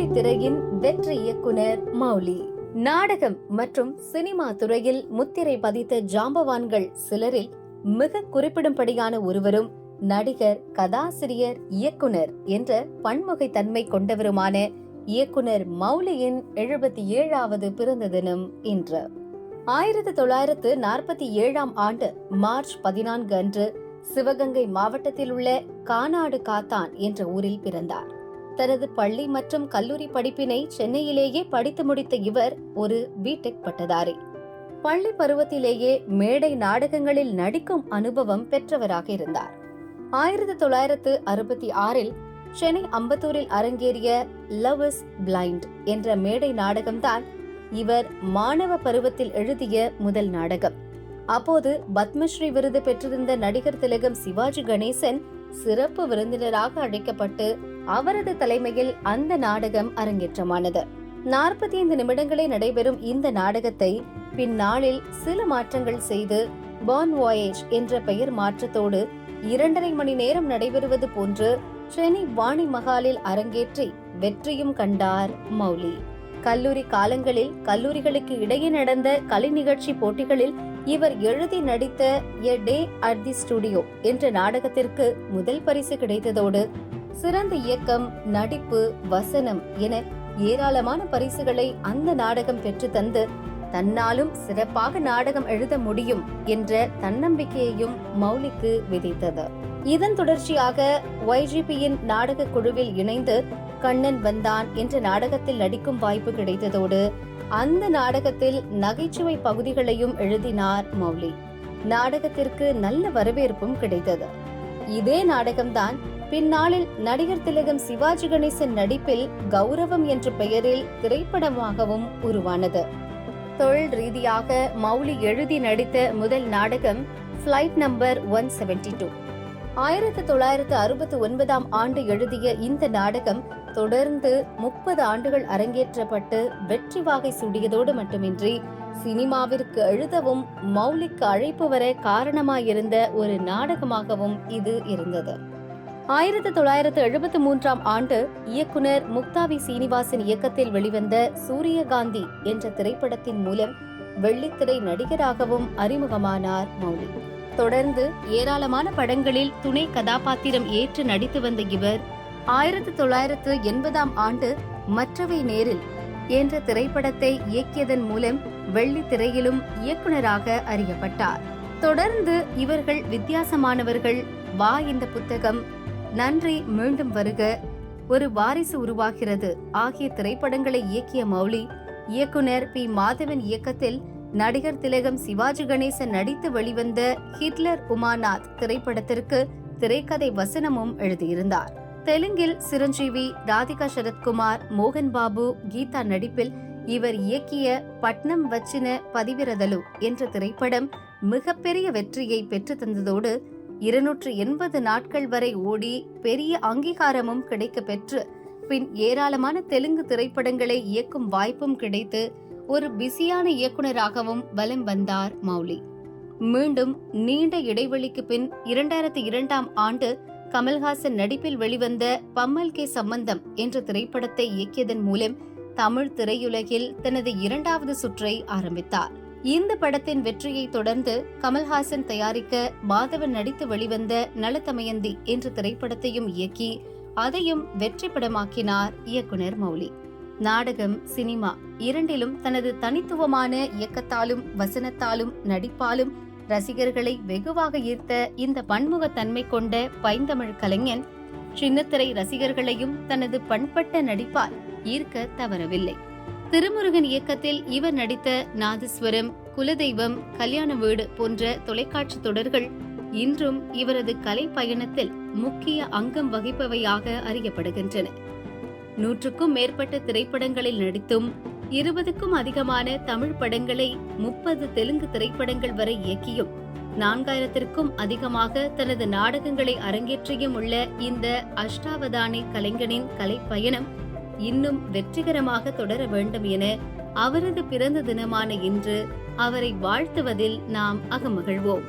வெள்ளித்திரையின் வெற்றி இயக்குனர் மௌலி. நாடகம் மற்றும் சினிமா துறையில் முத்திரை பதித்த ஜாம்பவான்கள் சிலரில் மிக குறிப்பிடும்படியான ஒருவரும் நடிகர் கதாசிரியர் இயக்குனர் என்ற பன்முகை தன்மை கொண்டவருமான இயக்குனர் மௌலியின் எழுபத்தி ஏழாவது பிறந்த தினம் இன்று. ஆயிரத்தி தொள்ளாயிரத்து நாற்பத்தி ஏழாம் ஆண்டு மார்ச் பதினான்கு அன்று சிவகங்கை மாவட்டத்தில் உள்ள கானாடு காத்தான் என்ற ஊரில் பிறந்தார். தனது பள்ளி மற்றும் கல்லூரி படிப்பினை சென்னையிலேயே படித்து முடித்த இவர் ஒரு பிடெக் பட்டதாரி. பள்ளி பருவத்திலேயே மேடை நாடகங்களில் நடிக்கும் அனுபவம் பெற்றவராக இருந்தார். ஆயிரத்தி தொள்ளாயிரத்து அறுபத்தி ஆறில் சென்னை அம்பத்தூரில் அரங்கேறிய லவ் இஸ் பிளைண்ட் என்ற மேடை நாடகம்தான் இவர் மாணவ பருவத்தில் எழுதிய முதல் நாடகம். அப்போது பத்மஸ்ரீ விருது பெற்றிருந்த நடிகர் திலகம் சிவாஜி கணேசன் சிறப்பு விருந்தினராக அழைக்கப்பட்டு அவரது தலைமையில் அந்த நாடகம் அரங்கேற்றமானது. நாற்பத்தி ஐந்து நிமிடங்களே நடைபெறும் இந்த நாடகத்தை பின்னாளில் சில மாற்றங்கள் செய்து பான் வாயேஜ் என்ற பெயர் மாற்றத்தோடு இரண்டரை மணி நேரம் நடைபெறுவது போன்று சென்னை வாணி மகாலில் அரங்கேற்றி வெற்றியும் கண்டார் மௌலி. கல்லூரி காலங்களில் கல்லூரிகளுக்கு இடையே நடந்த கலை நிகழ்ச்சி போட்டிகளில் இவர் எழுதி நடித்த எ டே அட் தி ஸ்டுடியோ என்ற நாடகத்திற்கு முதல் பரிசு கிடைத்ததோடு சிறந்த இயக்கம் நடிப்பு வசனம் என ஏராளமான பரிசுகளை அந்த நாடகம் பெற்று தந்து தன்னாலும் சிறப்பாக நாடகம் எழுத முடியும் என்ற தன்னம்பிக்கையையும் மௌலிக்கு விதித்தது. இதன் தொடர்ச்சியாக ஒய்ஜிபியின் நாடக குழுவில் இணைந்து கண்ணன் வந்தான் என்ற நாடகத்தில் நடிக்கும் வாய்ப்பு கிடைத்ததோடு அந்த நாடகத்தில் நகைச்சுவை பகுதிகளையும் எழுதினார் மௌலி. நாடகத்திற்கு நல்ல வரவேற்பும் கிடைத்தது. இதே நாடகம்தான் பின்னாளில் நடிகர் திலகம் சிவாஜி கணேசன் நடிப்பில் கௌரவம் என்ற பெயரில் திரைப்படமாகவும் உருவானது. தொழில் ரீதியாக மௌலி எழுதி நடித்த முதல் நாடகம் flight number one seventy two ஆயிரத்தி தொள்ளாயிரத்து அறுபத்தி ஒன்பதாம் ஆண்டு எழுதிய இந்த நாடகம் தொடர்ந்து முப்பது ஆண்டுகள் அரங்கேற்றப்பட்டு வெற்றி வாகை சூடியதோடு மட்டுமின்றி சினிமாவிற்கு எழுதவும் மௌலிக்கு அழைப்பு வர காரணமாயிருந்த ஒரு நாடகமாகவும் இது இருந்தது. ஆயிரத்தி தொள்ளாயிரத்து எழுபத்தி மூன்றாம் ஆண்டு இயக்குனர் முக்தாவி சீனிவாசன் இயக்கத்தில் வெளிவந்த சூரியகாந்தி என்ற திரைப்படத்தின் மூலம் வெள்ளித்திரை நடிகராகவும் அறிமுகமானார் மௌலி. தொடர்ந்து ஏராளமான படங்களில் துணை கதாபாத்திரம் ஏற்று நடித்து வந்த இவர் ஆயிரத்தி தொள்ளாயிரத்து எண்பதாம் ஆண்டு மற்றவை நேரில் என்ற திரைப்படத்தை இயக்கியதன் மூலம் வெள்ளி திரையிலும் இயக்குனராக அறியப்பட்டார். தொடர்ந்து இவர்கள் வித்தியாசமானவர்கள் வா இந்த புத்தகம் நன்றி மீண்டும் வருக. ஒரு வாரிசு உருவாகிறது. ஆகிய திரைப்படங்களை இயக்கிய மௌலி இயக்குனர் பி. மாதவன் இயக்கத்தில் நடிகர் திலகம் சிவாஜி கணேசன் நடித்து வெளிவந்த ஹிட்லர் உமாநாத் திரைப்படத்திற்கு திரைக்கதை வசனமும் எழுதியிருந்தார். தெலுங்கில் சிரஞ்சீவி ராதிகா சரத்குமார் மோகன் பாபு கீதா நடிப்பில் இவர் இயக்கிய பட்னம் வச்சின பதிவிரதலு என்ற திரைப்படம் மிகப்பெரிய வெற்றியை பெற்று தந்ததோடு இருநூற்று எண்பது நாட்கள் வரை ஓடி பெரிய அங்கீகாரமும் கிடைக்க பெற்று பின் ஏராளமான தெலுங்கு திரைப்படங்களை இயக்கும் வாய்ப்பும் கிடைத்து ஒரு பிஸியான இயக்குனராகவும் வலம் வந்தார் மௌலி. மீண்டும் நீண்ட இடைவெளிக்கு பின் இரண்டாயிரத்தி இரண்டாம் ஆண்டு கமல்ஹாசன் நடிப்பில் வெளிவந்த பம்மல் கே சம்பந்தம் என்ற திரைப்படத்தை இயக்கியதன் மூலம் தமிழ் திரையுலகில் தனது இரண்டாவது சுற்றை ஆரம்பித்தார். இந்த படத்தின் வெற்றியை தொடர்ந்து கமல்ஹாசன் தயாரிக்க மாதவன் நடித்து வெளிவந்த நலத்தமயந்தி என்ற திரைப்படத்தையும் இயக்கி அதையும் வெற்றி படமாக்கினார் இயக்குனர் மௌலி. நாடகம் சினிமா இரண்டிலும் தனது தனித்துவமான இயக்கத்தாலும் வசனத்தாலும் நடிப்பாலும் ரசிகர்களை வெகுவாக ஈர்த்த இந்த பன்முகத்தன்மை கொண்ட பைந்தமிழ் கலைஞன் சின்னத்திரை ரசிகர்களையும் தனது பண்பட்ட நடிப்பால் ஈர்க்க தவறவில்லை. திருமுருகன் இயக்கத்தில் இவர் நடித்த நாதஸ்வரம் குலதெய்வம் கல்யாண வீடு போன்ற தொலைக்காட்சி தொடர்கள் இன்றும் இவரது கலை பயணத்தில் முக்கிய அங்கம் வகிப்பவையாக அறியப்படுகின்றன. நூற்றுக்கும் மேற்பட்ட திரைப்படங்களில் நடித்தும் இருபதுக்கும் அதிகமான தமிழ் படங்களை முப்பது தெலுங்கு திரைப்படங்கள் வரை இயக்கியும் நான்காயிரத்திற்கும் அதிகமாக தனது நாடகங்களை அரங்கேற்றியும் உள்ள இந்த அஷ்டாவதானி கலைஞனின் கலைப்பயணம் இன்னும் வெற்றிகரமாக தொடர வேண்டும் என அவரது பிறந்த தினமான இன்று அவரை வாழ்த்துவதில் நாம் அகமகிழ்வோம்.